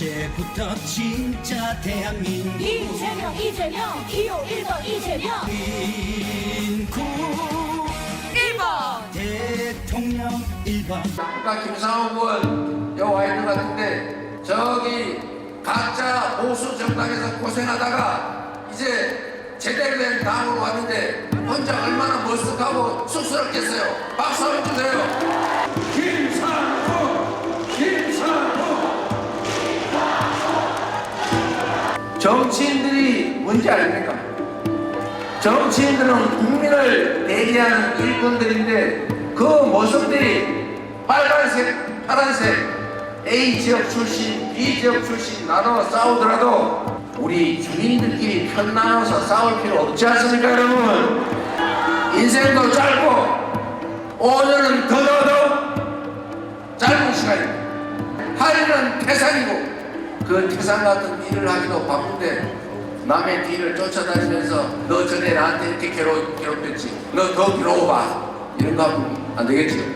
이제부터 진짜 대한민국? 이재명 이재명 기호 1번 이재명. 인구 1번. 대통령 1번. 아까 김상호 의원 여기 와 있는 것 같은데 저기 가짜 보수 정당에서 고생하다가 이제 제대로 된 당으로 왔는데 혼자 얼마나 머쓱하고 쑥스럽겠어요. 박수 한번 주세요. 정치인들이 뭔지 아닙니까? 정치인들은 국민을 대리하는 일꾼들인데 그 모습들이 빨간색, 파란색 A 지역 출신, B 지역 출신 나눠 싸우더라도 우리 주민들끼리 편 나눠서 싸울 필요 없지 않습니까 여러분? 인생도 짧고 5년은 더더더 짧은 시간입니다. 할 일은 태산이고 그 태산 같은 일을 하기도 바쁜데 남의 뒤를 쫓아다니면서 너 전에 나한테 이렇게 괴롭, 괴롭혔지. 너 더 괴로워봐. 이런 거 하면 안 되겠지